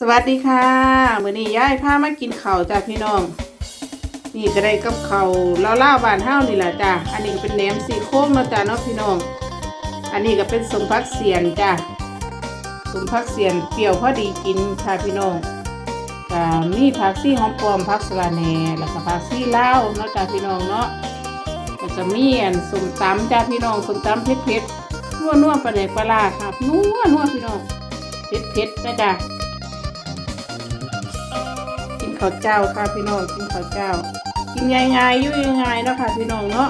สวัสดีค่ะมื้อนี้ยายพามากินข้าวจ้ะพี่น้อง นี่ก็ได้กับข้าวเล่าวๆบ้านเฮานี่แหละจ้ะอันนี้ก็เป็นแหนมซี่โครงเนาะจ้ะเนาะพี่น้อง อันนี้ก็เป็นสมพักเสียนจ้ะสมพักเสียนเปรี้ยวพอดีกินค่ะพี่น้องก็มีผักซี่หอมปลอมผักสะระแหน่แล้วก็ผักซี่เล่าเนาะจ้ะพี่น้องเนาะแล้วก็มีอันสมตำจ้ะพี่น้องสมตำเผ็ดๆนัวนัวปลาแดกปลาร้าครับนัวนัวพี่น้องเผ็ดๆนะจ้ะ ข้าวเจ้าค่ะพี่น้องกินข้าวเจ้า กินง่ายๆยู่ง่ายๆเนาะค่ะพี่น้องเนาะ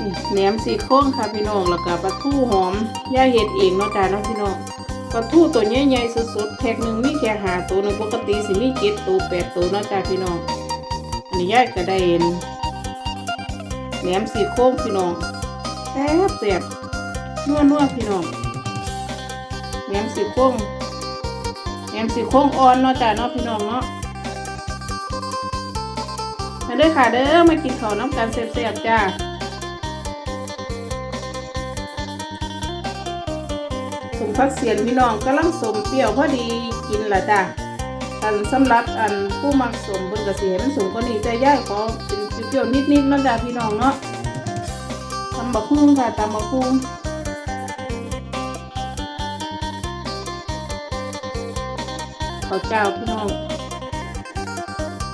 นี่แหนมสีโค้งค่ะพี่น้องแล้วก็ปลาทูหอมย่าเห็ดเองเนาะจ้าเนาะพี่น้องปลาทูตัวใหญ่ๆสุดๆแพ็คหนึ่งมีแค่หาตัวหนึงปกติสิมีเจ็ดตัวแปดตัวเนาะจ้าพี่น้องอันนี้ย่าก็ได้เห็นแหนมสีโค้งพี่น้องแซ่บแซ่บนัวนัวๆพี่น้องแหนมสีโค้งแหนมสีโค้งอ่อนเนาะจ้าเนาะพี่น้องเนาะ เด้อค่ะเด้อมากินข้าวน้ำกันเสียบๆจ้าสมพักเสียนพี่น้องกำลังสมเปรี้ยวพอดีกินละจ้าอันสำหรับอันผู้มักสมบิ่งกระเสียมันสูงกว่านี้แต่ย่ายขอเป็นเปรี้ยวนิดๆเนาะจ้าพี่น้องเนาะตำบักหุ่งค่ะตำบักหุ่งข้าวเจ้าพี่น้อง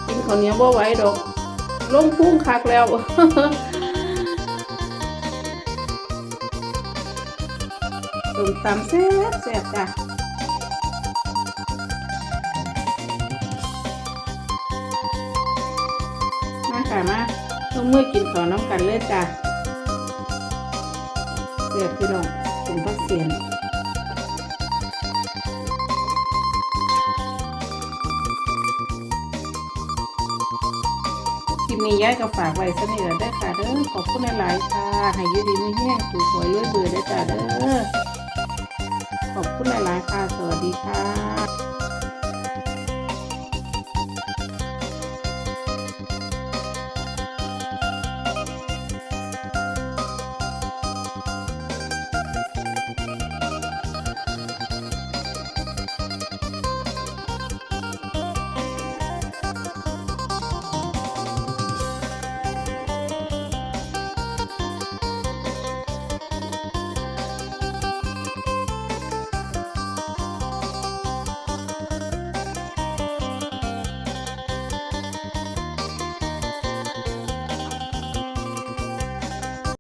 กินข้าวเหนียวบ่ไหวดอก ลงพุ่งคักแล้วต้มตำแซ่บแซ่บจ้ะมาค่ะมาลงมือกินข้าวน้ำกันเลยจ้ะเสียบพี่น้องถึงพักเสียน คลิปนี้ย้ายก็ฝากไว้สนิทแล้วเด้ค่ะเด้อขอบคุณหลายๆค่ะให้ยืดีไม่แห้งถูกหวยรวยเบื่อได้จ้าเด้อขอบคุณหลายๆค่ะสวัสดีค่ะ